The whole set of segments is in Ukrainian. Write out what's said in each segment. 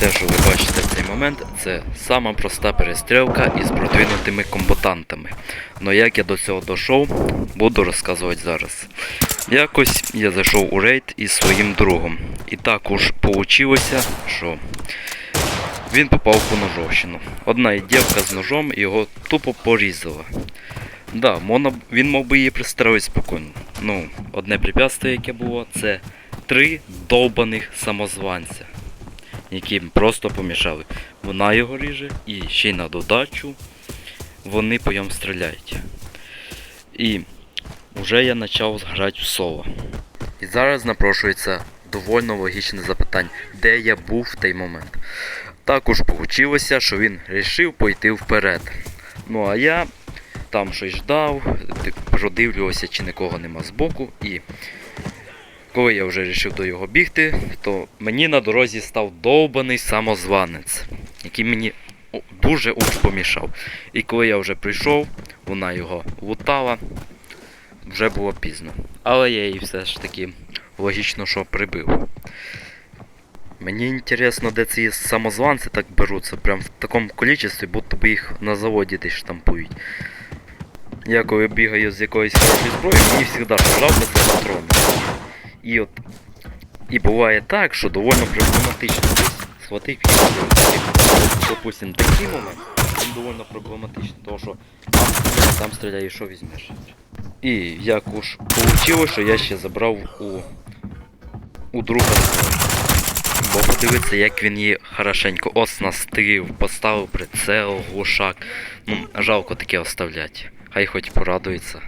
те, що ви бачите в цей момент, це сама проста перестрілка із продвинутими комбатантами. Но як я до цього дійшов, буду розказувати зараз. Якось я зайшов у рейд із своїм другом. І також вийшло, що він попав у ножовщину. Одна дівка з ножом його тупо порізала. Да, можна, він мог би її пристроїти спокійно. Ну, одне препятствие, яке було, це три довбаних самозванця, які просто помішали. Вона його ріже і ще й на додачу вони по ньому стріляють. І вже я почав грати в соло. І зараз напрошується доволі логічне запитання, де я був в той момент. Також вийшло, що він вирішив пойти вперед. Ну а я там щось ждав, ди- продивлювався, чи нікого нема збоку. І коли я вже вирішив до його бігти, то мені на дорозі став довбаний самозванець, який мені дуже уж помішав. І коли я вже прийшов, вона його лутала, вже було пізно. Але я її все ж таки логічно, що прибив. Мені інтересно, де ці самозванці так беруться, прям в такому кількості, будто би їх на заводі десь штампують. Я коли бігаю з хорошою зброєю, мені завжди жалко це патрони. І от. І буває так, що доволі проблематично десь схватив і. Допустим, такий момент, він доволі проблематичний, тому що там, стріляє, що візьмеш. І як уж вийшло, що я ще забрав у, у друга. Бо подивитися, як він її хорошенько оснастив, поставив прицел, глушак. Ну, жалко таке оставлять. Хай хоч порадується.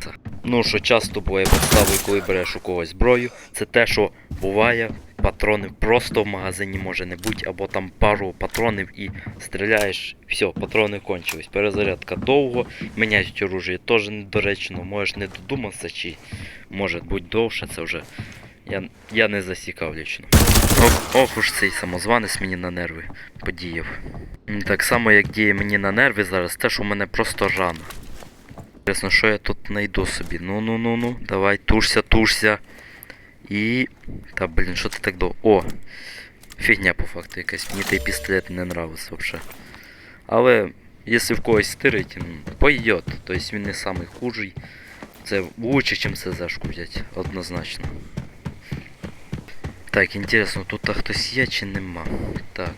Ну, що часто буває підставою, коли береш у когось зброю, це те, що буває, патрони просто в магазині може не бути, або там пару патронів і стріляєш, все, патрони кончились. Перезарядка довго, міняють оружие теж недоречно, можеш не додуматися, чи може бути довше, це вже я, я не засікав лічно. Ох, уж цей самозванець мені на нерви подіяв. Так само, як діє мені на нерви зараз, те, що у мене просто рана. Чесно, що я тут знайду собі. Ну ну ну ну, давай, тушся, тушся. І. Та блін, що ти так довго. О! Фігня по факту якась. Мені той пістолет не нравиться взагалі. Але якщо в когось стирить, пойдет. Тобто він не самий хужий. Це лучше, ніж СЗшку взяти, однозначно. Так, інтересно, тут хтось є чи нема? Так.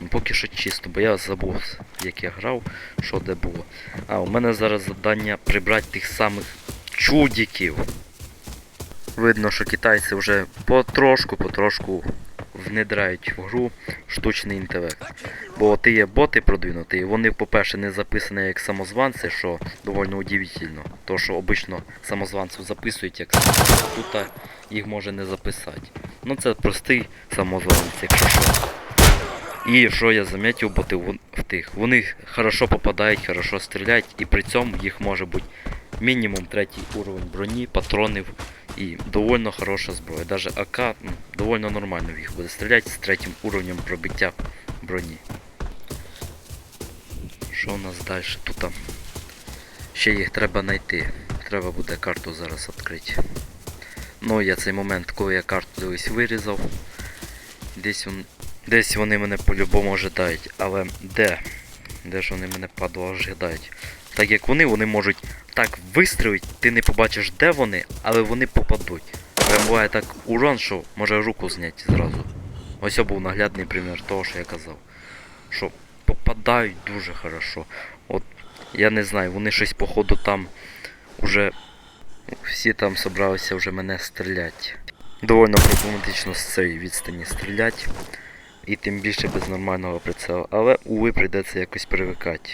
Ну, поки що чисто, бо я забув, як я грав, що де було. А, у мене зараз завдання прибрати тих самих чудиків. Видно, що китайці вже потрошку, потрошку внедряють в гру штучний інтелект. Бо ти є боти продвинуті, вони, по-перше, не записані як самозванці, що доволі удивительно. То, що обично самозванців записують як самозванців, тут їх може не записати. Ну це простий самозванець, якщо що. І що я замітив, боти в тих. Вони хорошо попадають, хорошо стріляють, і при цьому їх може бути мінімум третій уровень броні, патронів і довольно хороша зброя. Даже АК ну, довольно нормально в їх буде стріляти з третім уровнем пробиття броні. Що у нас далі тут? Ще їх треба знайти. Треба буде карту зараз відкрити. Ну, я цей момент, коли я карту дивись вирізав. Десь, он, десь вони мене по-любому ожидають. Але де? Де ж вони мене падло ожидають? Так як вони, вони можуть так вистрілити, ти не побачиш де вони, але вони попадуть. Прям буває так урон, що може руку зняти зразу. Ось був наглядний примір того, що я казав. Що попадають дуже хорошо. От я не знаю, вони щось походу там уже всі там собралися вже мене стріляти. Довольно проблематично з цієї відстані стріляти. І тим більше без нормального прицелу. Але уви прийдеться якось привикати.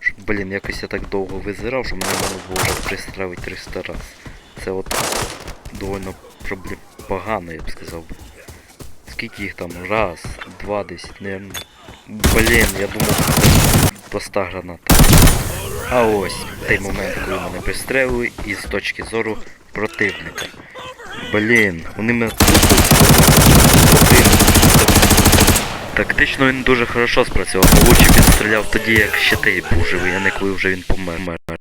Ш- Блін, якось я так довго визирав, що мене можна було вже пристрелити 300 раз. Це от довольно проблем... погано, я б сказав. Скільки їх там? Раз, два, десять, не. Блін, я думав, проста граната. А ось той момент, коли мене пристрелили із точки зору противника. Блін, вони мене Тактично він дуже хорошо спрацював. Лучше він стріляв тоді, як ще ти був живий, а не коли вже він помер.